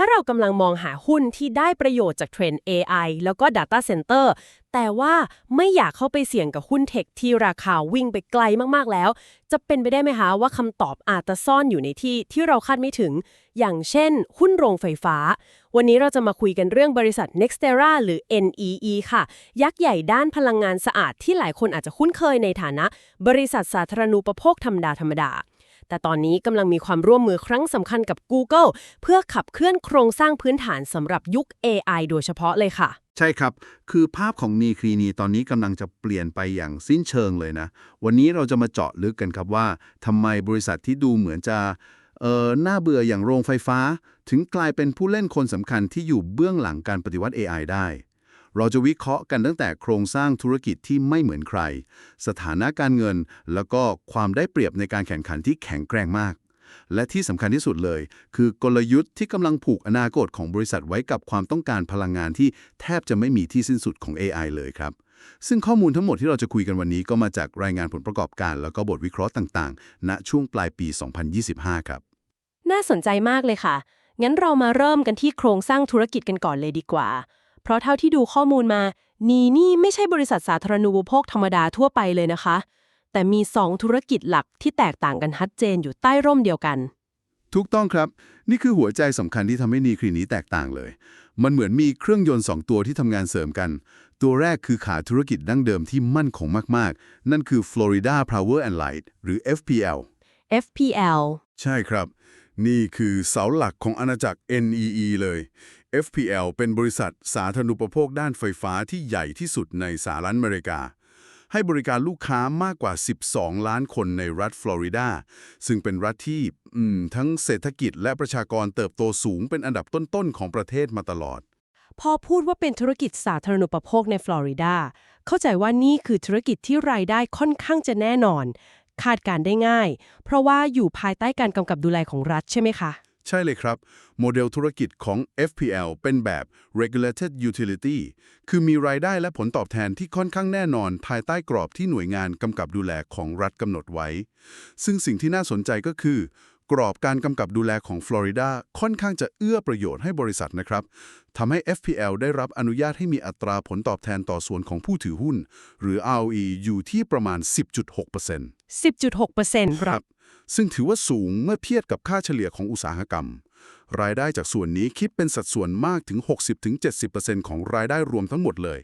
ถ้าเรากำลังมองหาหุ้นที่ได้ประโยชน์จากเทรนด์ AI แล้วก็ Data Center แต่ว่าไม่อยากเข้าไปเสี่ยงกับหุ้นเทคที่ราคาวิ่งไปไกลมากๆแล้ว จะเป็นไปได้ไหมคะว่าคำตอบอาจจะซ่อนอยู่ในที่ที่เราคาดไม่ถึง อย่างเช่น หุ้นโรงไฟฟ้า วันนี้เราจะมาคุยกันเรื่องบริษัท Nextera หรือ NEE ค่ะ ยักษ์ใหญ่ด้านพลังงานสะอาดที่หลายคนอาจจะคุ้นเคยในฐานะ บริษัทสาธารณูปโภคธรรมดาธรรมดา แต่ตอนนี้กำลังมีความร่วมมือครั้งสำคัญกับ Google เพื่อขับเคลื่อนโครงสร้างพื้นฐานสำหรับยุค AI โดยเฉพาะเลยค่ะ ใช่ครับ คือภาพของนีครีนีตอนนี้กำลังจะเปลี่ยนไปอย่างสิ้นเชิงเลยนะ วันนี้เราจะมาเจาะลึกกันครับว่าทำไมบริษัทที่ดูเหมือนจะเอ่อน่าเบื่ออย่างโรงไฟฟ้า ถึงกลายเป็นผู้เล่นคนสำคัญที่อยู่เบื้องหลังการปฏิวัติ AI ได้ เราจะวิเคราะห์กันตั้งแต่โครงสร้างธุรกิจที่ไม่เหมือนใคร สถานะการเงิน แล้วก็ความได้เปรียบในการแข่งขันที่แข็งแกร่งมาก และที่สำคัญที่สุดเลย คือกลยุทธ์ที่กำลังผูกอนาคตของบริษัทไว้กับความต้องการพลังงานที่แทบจะไม่มีที่สิ้นสุดของ AI เลยครับซึ่งข้อมูลทั้งหมดที่เราจะคุยกันวันนี้ก็มาจากรายงานผลประกอบการ แล้วก็บทวิเคราะห์ต่างๆ ณ ช่วงปลายปี 2025 ครับ น่าสนใจมากเลยค่ะ งั้นเรามาเริ่มกันที่โครงสร้างธุรกิจกันก่อนเลยดีกว่า เพราะเท่าที่ดูข้อมูลมานีนี่ไม่ใช่บริษัทสาธารณูปโภคธรรมดาทั่วไปเลยนะคะ แต่มี 2 ธุรกิจหลักที่แตกต่างกันชัดเจนอยู่ใต้ร่มเดียวกัน ถูกต้องครับ นี่คือหัวใจสำคัญที่ทำให้นีครีนี้แตกต่างเลย มันเหมือนมีเครื่องยนต์ 2 ตัวที่ทำงานเสริมกัน ตัวแรกคือขาธุรกิจดั้งเดิมที่มั่นคงมากๆ นั่นคือ Florida Power and Light หรือ FPL FPL ใช่ครับ นี่คือเสาหลักของอาณาจักร NEE เลย FPL เป็นบริษัทสาธารณูปโภคด้านไฟฟ้าที่ใหญ่ที่สุดในสหรัฐอเมริกา ให้บริการลูกค้ามากกว่า 12 ล้านคนในรัฐฟลอริดา ซึ่งเป็นรัฐที่ทั้งเศรษฐกิจและประชากรเติบโตสูงเป็นอันดับต้นๆ ของประเทศมาตลอด พอพูดว่าเป็นธุรกิจสาธารณูปโภคในฟลอริดา เข้าใจว่านี่คือธุรกิจที่รายได้ค่อนข้างจะแน่นอน คาดการได้ง่าย เพราะว่าอยู่ภายใต้การกำกับดูแลของรัฐใช่ไหมคะ ใช่เลยครับ โมเดลธุรกิจของ FPL เป็นแบบ regulated utility คือมีรายได้และผลตอบแทนที่ค่อนข้างแน่นอน ภายใต้กรอบที่หน่วยงานกำกับดูแลของรัฐกำหนดไว้ ซึ่งสิ่งที่น่าสนใจก็คือกรอบการกำกับดูแลของฟลอริดาค่อนข้างจะเอื้อประโยชน์ให้บริษัทนะครับทำให้ FPL ได้รับอนุญาตให้มีอัตราผลตอบแทนต่อส่วนของผู้ถือหุ้น หรือ ROE อยู่ที่ประมาณ 10.6% 10.6%ครับ ซึ่งถือว่าสูงเมื่อเทียบกับค่าเฉลี่ยของอุตสาหกรรม รายได้จากส่วนนี้คิดเป็นสัดส่วนมากถึง 60-70%ของรายได้รวมทั้งหมดเลย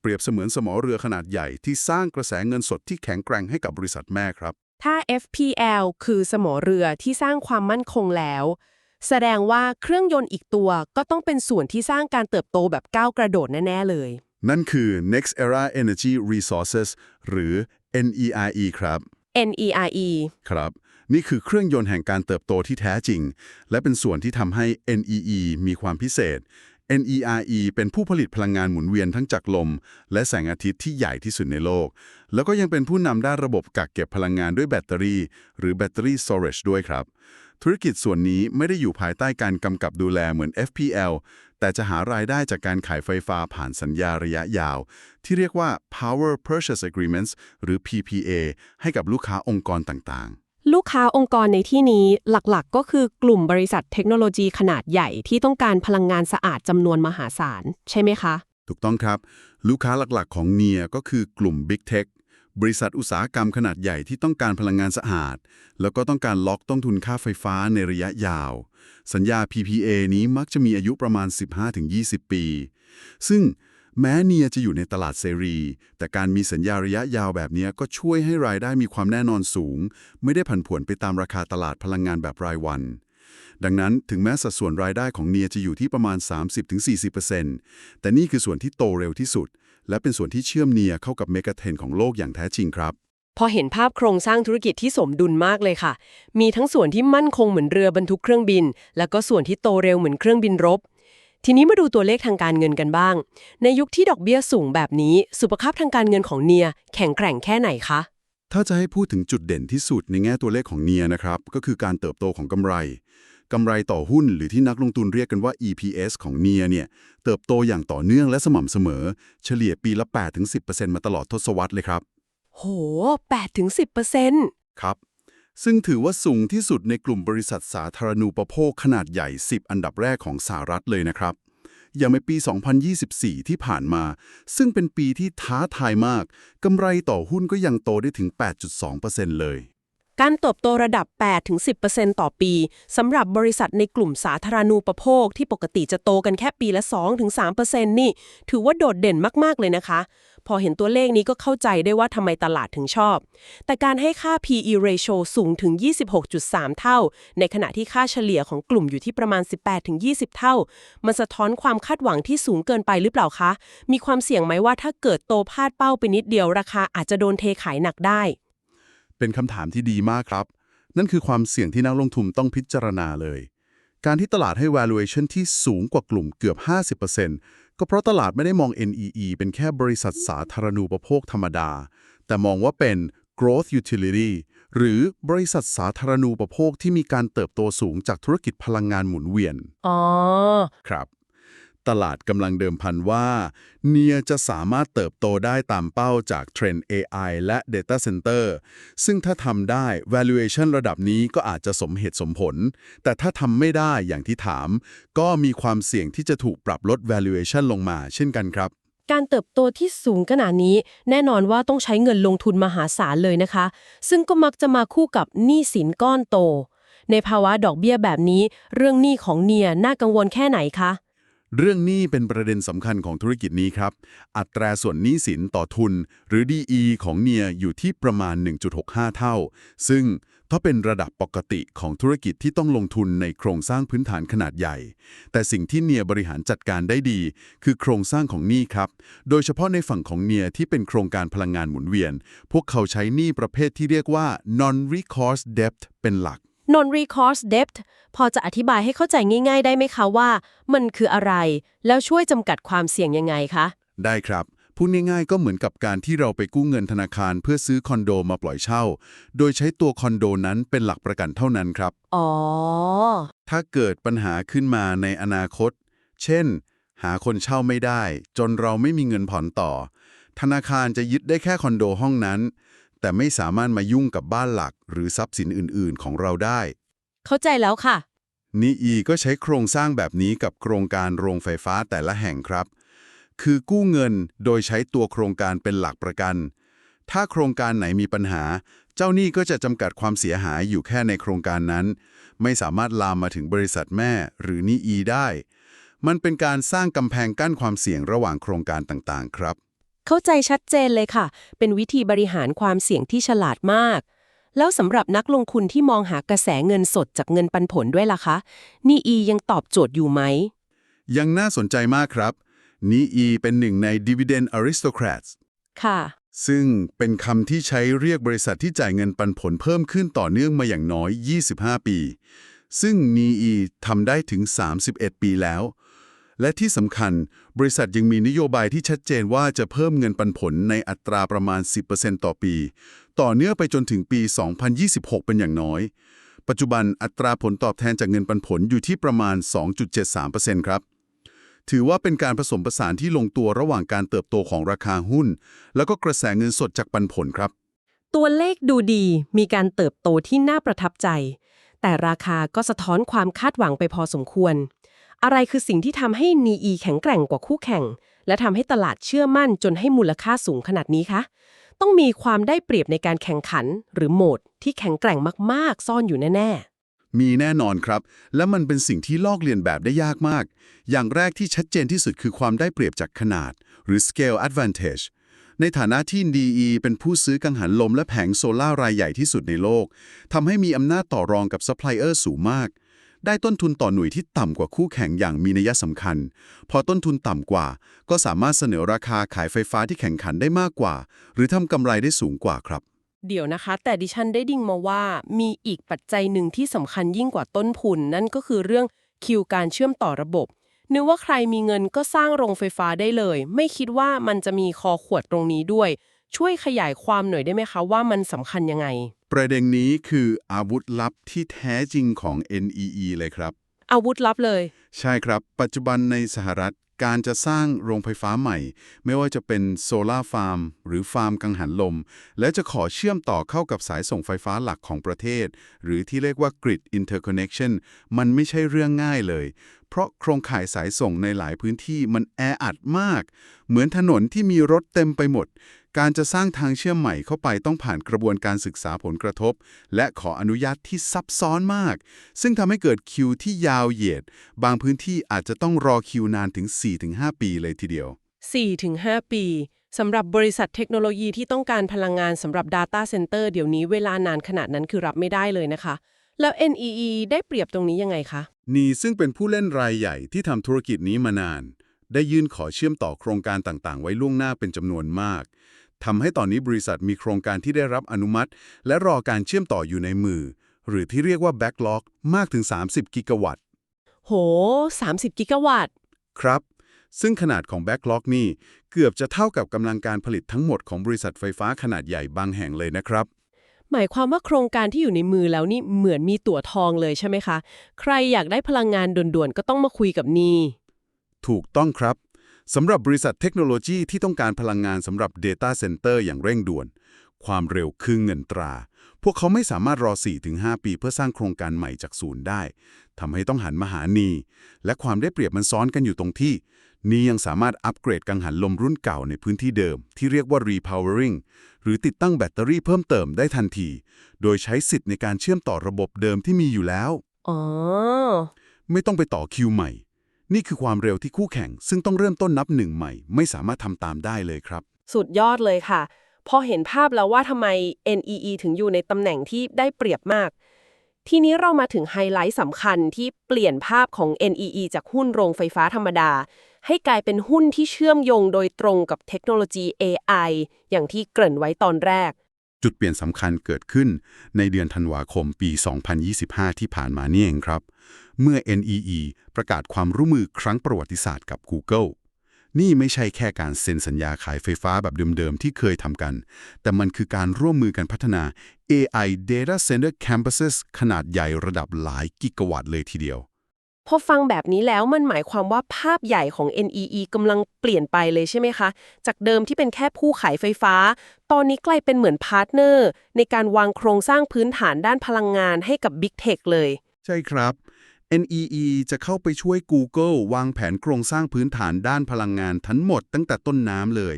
เปรียบเสมือนสมอเรือขนาดใหญ่ที่สร้างกระแสเงินสดที่แข็งแกร่งให้กับบริษัทแม่ครับ ถ้า FPL คือสมอเรือที่สร้างความมั่นคงแล้ว แสดงว่าเครื่องยนต์อีกตัวก็ต้องเป็นส่วนที่สร้างการเติบโตแบบก้าวกระโดดแน่ๆเลย นั่นคือ Next Era Energy Resources หรือ NERE ครับ NERE ครับ นี่คือเครื่องยนต์แห่งการเติบโตที่แท้จริง และเป็นส่วนที่ทำให้ NEE มีความพิเศษ NERE เป็นผู้ผลิตพลังงานหมุนเวียนทั้งจากลม และแสงอาทิตย์ที่ใหญ่ที่สุดในโลก แล้วก็ยังเป็นผู้นำด้านระบบกักเก็บพลังงานด้วยแบตเตอรี่ หรือ Battery Storage ด้วยครับ ธุรกิจส่วนนี้ไม่ได้อยู่ภายใต้การกำกับดูแลเหมือน FPL แต่จะหารายได้จากการขายไฟฟ้าผ่านสัญญาระยะยาว ที่เรียกว่า Power Purchase Agreements หรือ PPA ให้กับลูกค้าองค์กรต่างๆ ลูกค้าองค์กรในที่นี้หลักๆ ก็คือกลุ่มบริษัทเทคโนโลยีขนาดใหญ่ที่ต้องการพลังงานสะอาดจำนวนมหาศาล ใช่ไหมคะ ถูกต้องครับ ลูกค้าหลักๆ ของเนียก็คือกลุ่ม Big Tech บริษัทอุตสาหกรรมขนาดใหญ่ที่ต้องการพลังงานสะอาด แล้วก็ต้องการล็อกต้นทุนค่าไฟฟ้าในระยะยาว สัญญา PPA นี้มักจะมีอายุประมาณ 15-20 ปี ซึ่งแม้เนียจะอยู่ในตลาดเสรี แต่การมีสัญญาระยะยาวแบบนี้ก็ช่วยให้รายได้มีความแน่นอนสูง ไม่ได้ผันผวนไปตามราคาตลาดพลังงานแบบรายวัน ดังนั้นถึงแม้สัดส่วนรายได้ของเนียจะอยู่ที่ประมาณ 30-40%แต่นี่คือส่วนที่โตเร็วที่สุด และเป็นส่วนที่เชื่อมเนียเข้ากับเมกะเทรนด์ของโลกอย่างแท้จริงครับ พอเห็นภาพโครงสร้างธุรกิจที่สมดุลมากเลยค่ะ มีทั้งส่วนที่มั่นคงเหมือนเรือบรรทุกเครื่องบิน แล้วก็ส่วนที่โตเร็วเหมือนเครื่องบินรบ ทีนี้มาดูตัวเลขทางการเงินกันบ้าง ในยุคที่ดอกเบี้ยสูงแบบนี้ สุขภาพทางการเงินของเนียแข็งแกร่งแค่ไหนคะ ถ้าจะให้พูดถึงจุดเด่นที่สุดในแง่ตัวเลขของเนียนะครับ ก็คือการเติบโตของกำไร กำไรต่อหุ้นหรือที่นักลงทุนเรียกกันว่า EPS ของเนียเนี่ย เติบโตอย่างต่อเนื่องและสม่ำเสมอ เฉลี่ยปีละ 8-10%มาตลอดทศวรรษเลยครับ โห8ถึง10%ครับ ซึ่งถือว่าสูงที่สุดในกลุ่มบริษัทสาธารณูปโภคขนาดใหญ่ 10 อันดับแรกของสหรัฐเลยนะครับอย่างในปี 2024 ที่ผ่านมา ซึ่งเป็นปีที่ท้าทายมาก กำไรต่อหุ้นก็ยังโตได้ถึง 8.2%เลย การเติบโตระดับ 8-10%ต่อปีสำหรับบริษัทในกลุ่มสาธารณูปโภคที่ปกติจะโตกันแค่ปีละ 2-3%นี่ ถือว่าโดดเด่นมาก ๆ เลยนะคะ พอเห็นตัวเลขนี้ก็เข้าใจได้ว่าทำไมตลาดถึงชอบ แต่การให้ค่า PE ratio สูงถึง 26.3 เท่า ในขณะที่ค่าเฉลี่ยของกลุ่มอยู่ที่ประมาณ 18-20 เท่า มันสะท้อนความคาดหวังที่สูงเกินไปหรือเปล่าคะ มีความเสี่ยงไหมว่าถ้าเกิดโตพลาดเป้าไปนิดเดียวราคาอาจจะโดนเทขายหนักได้ เป็นคำถามที่ดีมากครับ นั่นคือความเสี่ยงที่นักลงทุนต้องพิจารณาเลย การที่ตลาดให้ valuation ที่สูงกว่ากลุ่มเกือบ 50%ก็เพราะตลาดไม่ได้มอง NEE เป็นแค่บริษัทสาธารณูปโภคธรรมดา แต่มองว่าเป็น growth utility หรือบริษัทสาธารณูปโภคที่มีการเติบโตสูงจากธุรกิจพลังงานหมุนเวียน อ๋อ ครับ ตลาดกำลังเดิมพันว่าเนียจะสามารถเติบโตได้ตามเป้าจากเทรนด์ AI และ Data Center ซึ่งถ้าทำได้ valuation ระดับนี้ก็อาจจะสมเหตุสมผล แต่ถ้าทำไม่ได้อย่างที่ถาม ก็มีความเสี่ยงที่จะถูกปรับลด valuation ลงมาเช่นกันครับการเติบโตที่สูงขนาดนี้ แน่นอนว่าต้องใช้เงินลงทุนมหาศาลเลยนะคะ ซึ่งก็มักจะมาคู่กับหนี้สินก้อนโต ในภาวะดอกเบี้ยแบบนี้ เรื่องหนี้ของเนียน่ากังวลแค่ไหนคะ เรื่องหนี้เป็นประเด็นสำคัญของธุรกิจนี้ครับ อัตราส่วนหนี้สินต่อทุน หรือ DE ของเนียอยู่ที่ประมาณ 1.65 เท่า ซึ่งถ้าเป็นระดับปกติของธุรกิจที่ต้องลงทุนในโครงสร้างพื้นฐานขนาดใหญ่ แต่สิ่งที่เนียบริหารจัดการได้ดี คือโครงสร้างของหนี้ครับ โดยเฉพาะในฝั่งของเนียที่เป็นโครงการพลังงานหมุนเวียน พวกเขาใช้หนี้ประเภทที่เรียกว่า non-recourse debt เป็นหลัก non recourse debt พอจะอธิบายให้เข้าใจง่าย ๆ ได้ไหมคะว่า มันคืออะไร แล้วช่วยจำกัดความเสี่ยงยังไงคะ ได้ครับพูดง่ายๆก็เหมือนกับการที่เราไปกู้เงินธนาคารเพื่อซื้อคอนโดมาปล่อยเช่า โดยใช้ตัวคอนโดนั้นเป็นหลักประกันเท่านั้นครับ อ๋อ ถ้าเกิดปัญหาขึ้นมาในอนาคต เช่น หาคนเช่าไม่ได้ จนเราไม่มีเงินผ่อนต่อ ธนาคารจะยึดได้แค่คอนโดห้องนั้น แต่ไม่สามารถมายุ่งกับบ้านหลัก หรือทรัพย์สินอื่น ๆ ของเราได้ เข้าใจแล้วค่ะ นีอีก็ใช้โครงสร้างแบบนี้กับโครงการโรงไฟฟ้าแต่ละแห่งครับ คือกู้เงินโดยใช้ตัวโครงการเป็นหลักประกัน ถ้าโครงการไหนมีปัญหา เจ้าหนี้ก็จะจำกัดความเสียหายอยู่แค่ในโครงการนั้น ไม่สามารถลามมาถึงบริษัทแม่หรือนีอีได้ มันเป็นการสร้างกำแพงกั้นความเสี่ยงระหว่างโครงการต่าง ๆ ครับ เข้าใจชัดเจนเลยค่ะ เป็นวิธีบริหารความเสี่ยงที่ฉลาดมาก แล้วสำหรับนักลงทุนที่มองหากระแสเงินสดจากเงินปันผลด้วยล่ะคะ นี่อียังตอบโจทย์อยู่ไหม ยังน่าสนใจมากครับนีอีเป็นหนึ่งใน dividend aristocrats ค่ะ ซึ่งเป็นคำที่ใช้เรียกบริษัทที่จ่ายเงินปันผลเพิ่มขึ้นต่อเนื่องมาอย่างน้อย 25 ปี ซึ่ง NEE ทำได้ถึง 31 ปีแล้ว และที่สำคัญ บริษัทยังมีนโยบายที่ชัดเจนว่าจะเพิ่มเงินปันผลในอัตราประมาณ 10%ต่อปี ต่อเนื่องไปจนถึงปี 2026 เป็นอย่างน้อย ปัจจุบันอัตราผลตอบแทนจากเงินปันผลอยู่ที่ประมาณ 2.73%ครับ ถือว่าเป็นการผสมผสานที่ลงตัวระหว่างการเติบโตของราคาหุ้น แล้วก็กระแสเงินสดจากปันผลครับ ตัวเลขดูดีมีการเติบโตที่น่าประทับใจ แต่ราคาก็สะท้อนความคาดหวังไปพอสมควร อะไรคือสิ่งที่ทำให้นีอีแข็งแกร่งกว่าคู่แข่ง และทำให้ตลาดเชื่อมั่นจนให้มูลค่าสูงขนาดนี้คะ ต้องมีความได้เปรียบในการแข่งขัน หรือโหมด ที่แข็งแกร่งมากๆ ซ่อนอยู่แน่มีแน่นอนครับ และมันเป็นสิ่งที่ลอกเลียนแบบได้ยากมาก อย่างแรกที่ชัดเจนที่สุดคือความได้เปรียบจากขนาด หรือ scale advantage ในฐานะที่ DE เป็นผู้ซื้อกังหันลมและแผงโซล่ารายใหญ่ที่สุดในโลกทำให้มีอำนาจต่อรองกับซัพพลายเออร์สูงมาก ได้ต้นทุนต่อหน่วยที่ต่ำกว่าคู่แข่งอย่างมีนัยสำคัญ พอต้นทุนต่ำกว่า ก็สามารถเสนอราคาขายไฟฟ้าที่แข่งขันได้มากกว่า หรือทำกำไรได้สูงกว่าครับ เดี๋ยวนะคะ แต่ดิฉันได้ดิ่งมาว่ามีอีกปัจจัยหนึ่งที่สำคัญยิ่งกว่าต้นทุน นั่นก็คือเรื่องคิวการเชื่อมต่อระบบนึกว่าใครมีเงินก็สร้างโรงไฟฟ้าได้เลย ไม่คิดว่ามันจะมีคอขวดตรงนี้ด้วย ช่วยขยายความหน่อยได้ไหมคะว่ามันสำคัญยังไง ประเด็นนี้คืออาวุธลับที่แท้จริงของ NEE เลยครับ อาวุธลับเลย ใช่ครับ ปัจจุบันในสหรัฐการจะสร้างโรงไฟฟ้าใหม่ ไม่ว่าจะเป็นโซลาร์ฟาร์ม หรือฟาร์มกังหันลม และจะขอเชื่อมต่อเข้ากับสายส่งไฟฟ้าหลักของประเทศ หรือที่เรียกว่า grid interconnection มันไม่ใช่เรื่องง่ายเลย เพราะโครงข่ายสายส่งในหลายพื้นที่มันแออัดมาก เหมือนถนนที่มีรถเต็มไปหมด การจะสร้างทางเชื่อมใหม่เข้าไปต้องผ่านกระบวนการศึกษาผลกระทบ และขออนุญาตที่ซับซ้อนมาก ซึ่งทำให้เกิดคิวที่ยาวเหยียด บางพื้นที่อาจจะต้องรอคิวนานถึง 4-5 ปีเลยทีเดียว 4-5 ปีสำหรับบริษัทเทคโนโลยีที่ต้องการพลังงานสำหรับ Data Center เดี๋ยวนี้เวลานานขนาดนั้นคือรับไม่ได้เลยนะคะ แล้ว NEE ได้เปรียบตรงนี้ยังไงคะนีซึ่งเป็นผู้เล่นรายใหญ่ที่ทำธุรกิจนี้มานาน ได้ยื่นขอเชื่อมต่อโครงการต่างๆ ไว้ล่วงหน้าเป็นจำนวนมาก ทำให้ตอนนี้บริษัทมีโครงการที่ได้รับอนุมัติ และรอการเชื่อมต่ออยู่ในมือ หรือที่เรียกว่า backlog มากถึง 30 กิกะวัตต์ โห 30 กิกะวัตต์ ครับ ซึ่งขนาดของ backlog นี่ เกือบจะเท่ากับกำลังการผลิตทั้งหมดของบริษัทไฟฟ้าขนาดใหญ่บางแห่งเลยนะครับ หมายความว่าโครงการที่อยู่ในมือแล้วนี่เหมือนมีตั๋วทองเลยใช่ไหมคะ ใครอยากได้พลังงานด่วนๆก็ต้องมาคุยกับนีถูกต้องครับ สำหรับบริษัทเทคโนโลยีที่ต้องการพลังงานสำหรับ Data Center อย่างเร่งด่วน ความเร็วคือเงินตรา พวกเขาไม่สามารถรอ 4-5 ปีเพื่อสร้างโครงการใหม่จากศูนย์ได้ทำให้ต้องหันมาหานีและความได้เปรียบมันซ้อนกันอยู่ตรงที่นียังสามารถอัปเกรดกังหันลมรุ่นเก่าในพื้นที่เดิม ที่เรียกว่า repowering หรือติดตั้งแบตเตอรี่เพิ่มเติมได้ทันที โดยใช้สิทธิ์ในการเชื่อมต่อระบบเดิมที่มีอยู่แล้ว อ๋อ ไม่ต้องไปต่อคิวใหม่ นี่คือความเร็วที่คู่แข่ง ซึ่งต้องเริ่มต้นนับหนึ่งใหม่ ไม่สามารถทำตามได้เลยครับ สุดยอดเลยค่ะ พอเห็นภาพแล้วว่าทำไม NEE ถึงอยู่ในตำแหน่งที่ได้เปรียบมาก ทีนี้เรามาถึงไฮไลท์สำคัญที่เปลี่ยนภาพของ NEE จากหุ้นโรงไฟฟ้าธรรมดา ให้กลายเป็นหุ้นที่เชื่อมโยงโดยตรงกับเทคโนโลยี AI อย่างที่เกริ่นไว้ตอนแรก จุดเปลี่ยนสำคัญเกิดขึ้นในเดือนธันวาคมปี 2025 ที่ผ่านมานี่เองครับ เมื่อ NEE ประกาศความร่วมมือครั้งประวัติศาสตร์กับ Google นี่ไม่ใช่แค่การเซ็นสัญญาขายไฟฟ้าแบบเดิมๆ ที่เคยทำกัน แต่มันคือการร่วมมือกันพัฒนา AI Data Center Campuses ขนาดใหญ่ระดับหลายกิกะวัตต์เลยทีเดียว พอฟังแบบนี้แล้วมันหมายความว่าภาพใหญ่ของ NEE กำลังเปลี่ยนไปเลยใช่ไหมคะ จากเดิมที่เป็นแค่ผู้ขายไฟฟ้า ตอนนี้กลายเป็นเหมือนพาร์ทเนอร์ในการวางโครงสร้างพื้นฐานด้านพลังงานให้กับ Big Tech เลย ใช่ครับ NEE จะเข้าไปช่วย Google วางแผนโครงสร้างพื้นฐานด้านพลังงานทั้งหมดตั้งแต่ต้นน้ำเลย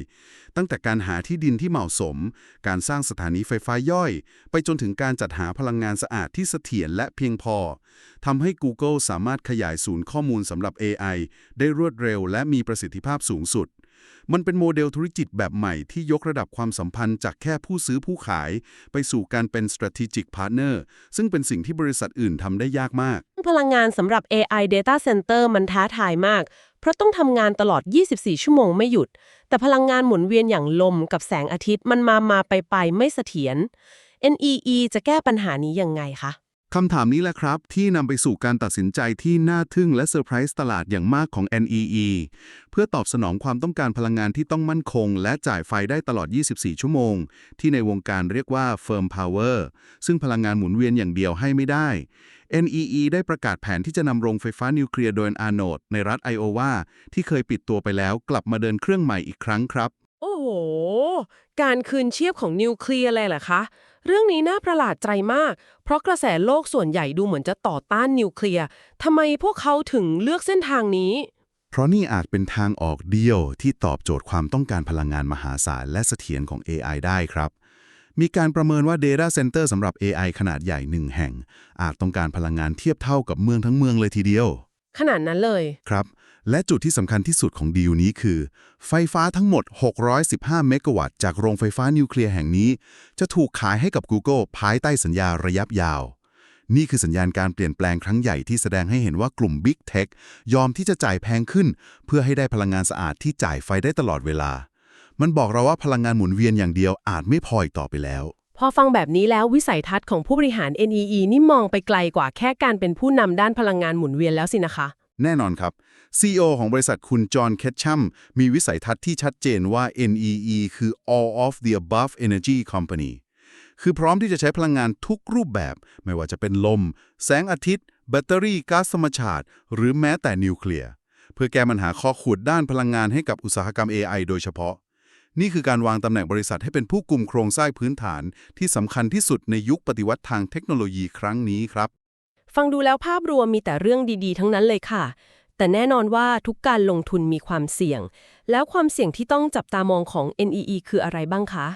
ตั้งแต่การหาที่ดินที่เหมาะสม การสร้างสถานีไฟฟ้าย่อย ไปจนถึงการจัดหาพลังงานสะอาดที่เสถียรและเพียงพอทำให้ Google สามารถขยายศูนย์ข้อมูลสำหรับ AI ได้รวดเร็วและมีประสิทธิภาพสูงสุด มันเป็นโมเดลธุรกิจแบบใหม่ที่ยกระดับความสัมพันธ์จากแค่ผู้ซื้อผู้ขาย ไปสู่การเป็น strategic partner ซึ่งเป็นสิ่งที่บริษัทอื่นทำได้ยากมาก พลังงานสำหรับ AI Data Center มันท้าทายมาก เพราะต้องทำงานตลอด 24 ชั่วโมงไม่หยุด แต่พลังงานหมุนเวียนอย่างลมกับแสงอาทิตย์มันมามาไปไปไม่เสถียร NEE จะแก้ปัญหานี้ยังไงคะ คำถามนี้แหละครับ ที่นำไปสู่การตัดสินใจที่น่าทึ่งและเซอร์ไพรส์ตลาดอย่างมากของ NEE เพื่อตอบสนองความต้องการพลังงานที่ต้องมั่นคง และจ่ายไฟได้ตลอด 24 ชั่วโมง ที่ในวงการเรียกว่า Firm Power ซึ่งพลังงานหมุนเวียนอย่างเดียวให้ไม่ได้ NEE ได้ประกาศแผนที่จะนำโรงไฟฟ้านิวเคลียร์โดยอาโนดในรัฐไอโอวาที่เคยปิดตัวไปแล้วกลับมาเดินเครื่องใหม่อีกครั้งครับ โอ้โห การคืนเชีพของนิวเคลียร์เลยเหรอคะ เรื่องนี้น่าประหลาดใจมาก เพราะกระแสโลกส่วนใหญ่ดูเหมือนจะต่อต้านนิวเคลียร์ทำไมพวกเขาถึงเลือกเส้นทางนี้ เพราะนี่อาจเป็นทางออกเดียวที่ตอบโจทย์ความต้องการพลังงานมหาศาลและเสถียรของ AI ได้ครับ มีการประเมินว่า Data Center สำหรับ AI ขนาดใหญ่หนึ่งแห่ง อาจต้องการพลังงานเทียบเท่ากับเมืองทั้งเมืองเลยทีเดียว ขนาดนั้นเลย ครับ และจุดที่สำคัญที่สุดของดีลนี้คือ ไฟฟ้าทั้งหมด 615 เมกะวัตต์จากโรงไฟฟ้านิวเคลียร์แห่งนี้ จะถูกขายให้กับ Google ภายใต้สัญญาระยะยาว นี่คือสัญญาณการเปลี่ยนแปลงครั้งใหญ่ที่แสดงให้เห็นว่ากลุ่ม Big Tech ยอมที่จะจ่ายแพงขึ้น เพื่อให้ได้พลังงานสะอาดที่จ่ายไฟได้ตลอดเวลา มันบอกเราว่าพลังงานหมุนเวียนอย่างเดียวอาจไม่พออีกต่อไปแล้วพอฟังแบบนี้แล้ววิสัยทัศน์ของผู้บริหาร NEE นี่มองไปไกลกว่าแค่การเป็นผู้นำด้านพลังงานหมุนเวียนแล้วสินะคะ แน่นอนครับ CEO ของบริษัทคุณจอห์นเคชชัมมีวิสัยทัศน์ที่ชัดเจนว่า NEE คือ all of the above energy company คือพร้อมที่จะใช้พลังงานทุกรูปแบบ ไม่ว่าจะเป็นลม แสงอาทิตย์ แบตเตอรี่ก๊าซธรรมชาติ หรือแม้แต่นิวเคลียร์ เพื่อแก้ปัญหาข้อขูดด้านพลังงานให้กับอุตสาหกรรม AI โดยเฉพาะ นี่คือการวางตำแหน่งบริษัทให้เป็นผู้กลุ่มโครงสร้างพื้นฐาน ที่สำคัญที่สุดในยุคปฏิวัติทางเทคโนโลยีครั้งนี้ครับ ฟังดูแล้วภาพรวมมีแต่เรื่องดีๆ ทั้งนั้นเลยค่ะ แต่แน่นอนว่าทุกการลงทุนมีความเสี่ยง แล้วความเสี่ยงที่ต้องจับตามองของ NEE คืออะไรบ้างคะ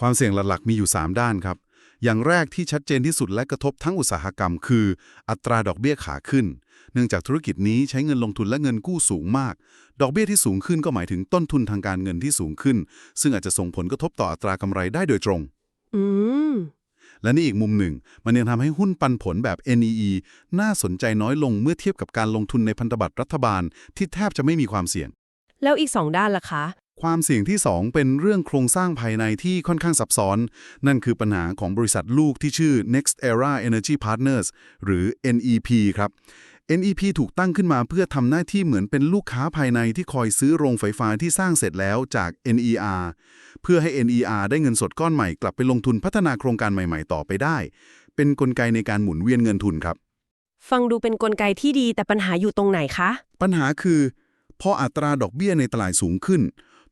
ความเสี่ยงหลักๆ มีอยู่ 3 ด้านครับ อย่างแรกที่ชัดเจนที่สุดและกระทบทั้งอุตสาหกรรม คือ อัตราดอกเบี้ยขาขึ้น เนื่องจากธุรกิจนี้ใช้เงินลงทุนและเงินกู้สูงมาก ดอกเบี้ยที่สูงขึ้นก็หมายถึงต้นทุนทางการเงินที่สูงขึ้น ซึ่งอาจจะส่งผลกระทบต่ออัตรากำไรได้โดยตรง อืม และนี่อีกมุมหนึ่ง มันยังทำให้หุ้นปันผลแบบ NEE น่าสนใจน้อยลงเมื่อเทียบกับการลงทุนในพันธบัตรรัฐบาลที่แทบจะไม่มีความเสี่ยง แล้วอีกสองด้านล่ะคะความเสี่ยงที่ 2 เป็นเรื่องโครงสร้างภายในที่ค่อนข้างซับซ้อน นั่นคือปัญหาของบริษัทลูกที่ชื่อ Next Era Energy Partners หรือ NEP ครับ NEP ถูกตั้งขึ้นมาเพื่อทำหน้าที่เหมือนเป็นลูกค้าภายในที่คอยซื้อโรงไฟฟ้าที่สร้างเสร็จแล้วจาก NER เพื่อให้ NER ได้เงินสดก้อนใหม่กลับไปลงทุนพัฒนาโครงการใหม่ๆ ต่อไปได้ เป็นนกลไกในการหมุนเวียนเงินทุนครับ ฟังดูเป็นกลไกที่ดีแต่ปัญหาอยู่ตรงไหนคะ ปัญหาคือพออัตราดอกเบี้ยในตลาดสูงขึ้น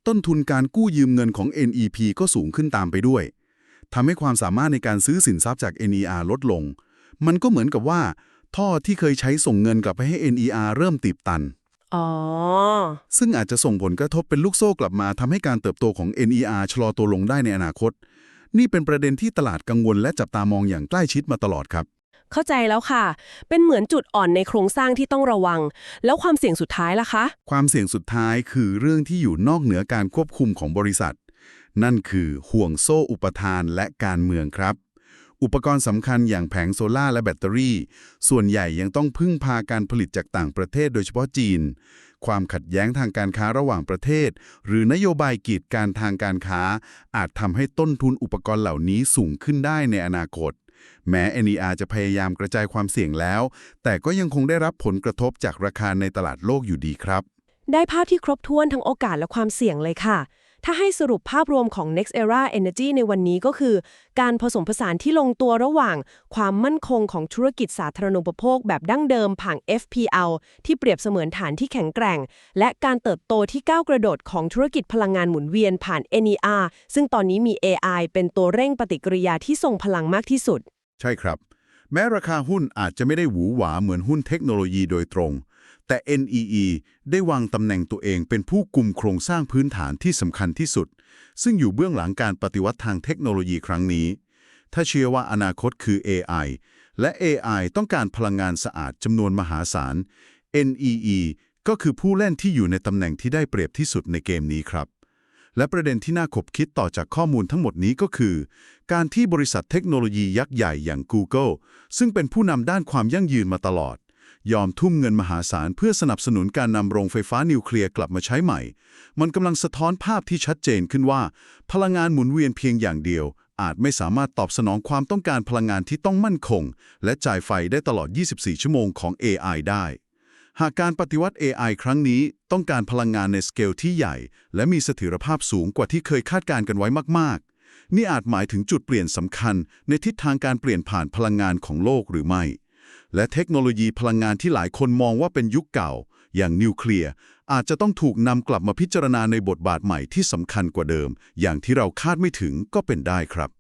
ต้นทุนการกู้ยืมเงินของ NEP ก็สูงขึ้นตามไปด้วยทำให้ความสามารถในการซื้อสินทรัพย์จาก NER ลดลง มันก็เหมือนกับว่า ท่อที่เคยใช้ส่งเงินกลับไปให้ NER เริ่มตีบตัน อ๋อ ซึ่งอาจจะส่งผลกระทบเป็นลูกโซ่กลับมาทำให้การเติบโตของ NER ชะลอตัวลงได้ในอนาคต นี่เป็นประเด็นที่ตลาดกังวลและจับตามองอย่างใกล้ชิดมาตลอดครับ เข้าใจแล้วค่ะ เป็นเหมือนจุดอ่อนในโครงสร้างที่ต้องระวัง แล้วความเสี่ยงสุดท้ายล่ะคะ ความเสี่ยงสุดท้ายคือเรื่องที่อยู่นอกเหนือการควบคุมของบริษัท นั่นคือห่วงโซ่อุปทานและการเมืองครับ อุปกรณ์สำคัญอย่างแผงโซล่าและแบตเตอรี่ ส่วนใหญ่ยังต้องพึ่งพาการผลิตจากต่างประเทศโดยเฉพาะจีน ความขัดแย้งทางการค้าระหว่างประเทศ หรือนโยบายกีดการทางการค้า อาจทำให้ต้นทุนอุปกรณ์เหล่านี้สูงขึ้นได้ในอนาคต แม้ NER จะพยายามกระจายความเสี่ยงแล้ว แต่ก็ยังคงได้รับผลกระทบจากราคาในตลาดโลกอยู่ดีครับ ได้ภาพที่ครบถ้วนทั้งโอกาสและความเสี่ยงเลยค่ะ ถ้าให้สรุปภาพรวมของ Next Era Energy ในวันนี้ก็คือ การผสมผสานที่ลงตัวระหว่าง ความมั่นคงของธุรกิจสาธารณูปโภคแบบดั้งเดิมผ่าน FPL ที่เปรียบเสมือนฐานที่แข็งแกร่ง และการเติบโตที่ก้าวกระโดดของธุรกิจพลังงานหมุนเวียนผ่าน NER ซึ่งตอนนี้มี AI เป็นตัวเร่งปฏิกิริยาที่ทรงพลังมากที่สุด ใช่ครับ แม้ราคาหุ้นอาจจะไม่ได้หวือหวาเหมือนหุ้นเทคโนโลยีโดยตรง แต่ NEE ได้วางตำแหน่งตัวเองเป็นผู้กลุ่มโครงสร้างพื้นฐานที่สำคัญที่สุด ซึ่งอยู่เบื้องหลังการปฏิวัติทางเทคโนโลยีครั้งนี้ ถ้าเชื่อว่าอนาคตคือ AI และ AI ต้องการพลังงานสะอาดจำนวนมหาศาล NEE ก็คือผู้เล่นที่อยู่ในตำแหน่งที่ได้เปรียบที่สุดในเกมนี้ครับ และประเด็นที่น่าขบคิดต่อจากข้อมูลทั้งหมดนี้ก็คือ การที่บริษัทเทคโนโลยียักษ์ใหญ่อย่าง Google ซึ่งเป็นผู้นำด้านความยั่งยืนมาตลอด ยอมทุ่มเงินมหาศาลเพื่อสนับสนุนการนำโรงไฟฟ้านิวเคลียร์กลับมาใช้ใหม่ มันกำลังสะท้อนภาพที่ชัดเจนขึ้นว่า พลังงานหมุนเวียนเพียงอย่างเดียว อาจไม่สามารถตอบสนองความต้องการพลังงานที่ต้องมั่นคง และจ่ายไฟได้ตลอด 24 ชั่วโมงของ AI ได้ หากการปฏิวัติ AI ครั้งนี้ต้องการพลังงานในสเกลที่ใหญ่ และมีเสถียรภาพสูงกว่าที่เคยคาดการณ์กันไว้มาก ๆ นี่อาจหมายถึงจุดเปลี่ยนสำคัญในทิศทางการเปลี่ยนผ่านพลังงานของโลกหรือไม่ และเทคโนโลยีพลังงานที่หลายคนมองว่าเป็นยุคเก่า อย่างนิวเคลียร์อาจจะต้องถูกนำกลับมาพิจารณาในบทบาทใหม่ที่สำคัญกว่าเดิม อย่างที่เราคาดไม่ถึงก็เป็นได้ครับ